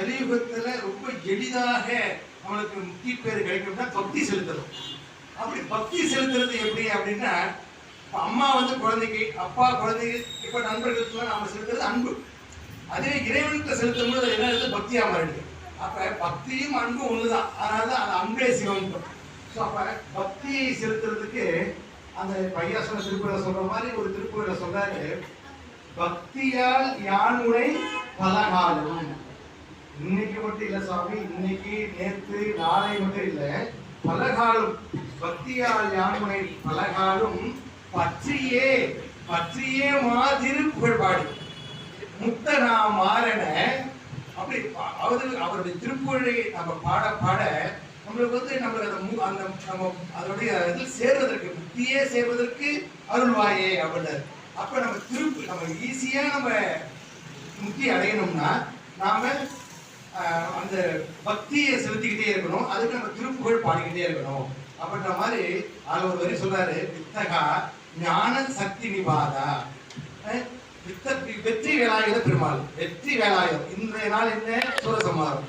கலியுகத்துல ரொம்ப எளிதாக அவனுக்கு முக்கிய பேர் கிடைக்கும்னா பக்தி செலுத்தணும். அப்படி பக்தி செலுத்துறது எப்படி அப்படின்னா அம்மா வந்து குழந்தைக்கு அப்பா குழந்தைக்கு இப்ப நண்பர்களுக்கு நாம செலுத்துறது அன்பு. அதே இறைவனுக்கு செலுத்தும் போது என்ன ஆகுது? பக்தியா மாறிடுது. அப்ப பக்தியும் அன்பும் ஒண்ணுதான். அதனால தான் அது அன்பே சிவம் ஸோ அப்ப பக்தியை செலுத்துறதுக்கு அந்த பையா சொன்ன திருக்குறளை சொல்ற மாதிரி ஒரு திருக்குறளை சொல்றாரு. பக்தியால் யானுரை பலகாலம். இன்னைக்கு மட்டும் இல்ல சாமி இன்னைக்கு நேத்து நாளை மட்டும் இல்ல பலகாலும் பக்தியால் யானுரை பலகாலும் பற்றியே பற்றியே மாதிரி புகழ்பாடு நான் மாறன அப்படி அவரு அவருடைய திருப்புகழை நம்ம பாட பாட நம்மளுக்கு வந்து நம்மளுக்கு அந்த அந்த நம்ம அதனுடைய இதில் சேர்வதற்கு முத்தியே சேர்வதற்கு அருள்வாயே அப்படின்னாரு அப்ப நம்ம திருப்பு நம்ம ஈஸியா நம்ம முக்தி அடையணும்னா நாம அந்த பக்தியை செலுத்திக்கிட்டே இருக்கணும். அதுக்கு நம்ம திருப்புகழ் பாடிக்கிட்டே இருக்கணும். அப்படின்ற மாதிரி அதில் ஒரு வரி சொல்றாரு. வித்தகா ஞான சக்தி நிபாதா. வித்த வெற்றி வேலாயுத பெருமாள். வெற்றி வேலாயுதம் இன்றைய நாள் என்ன? சூரசம்மாரம்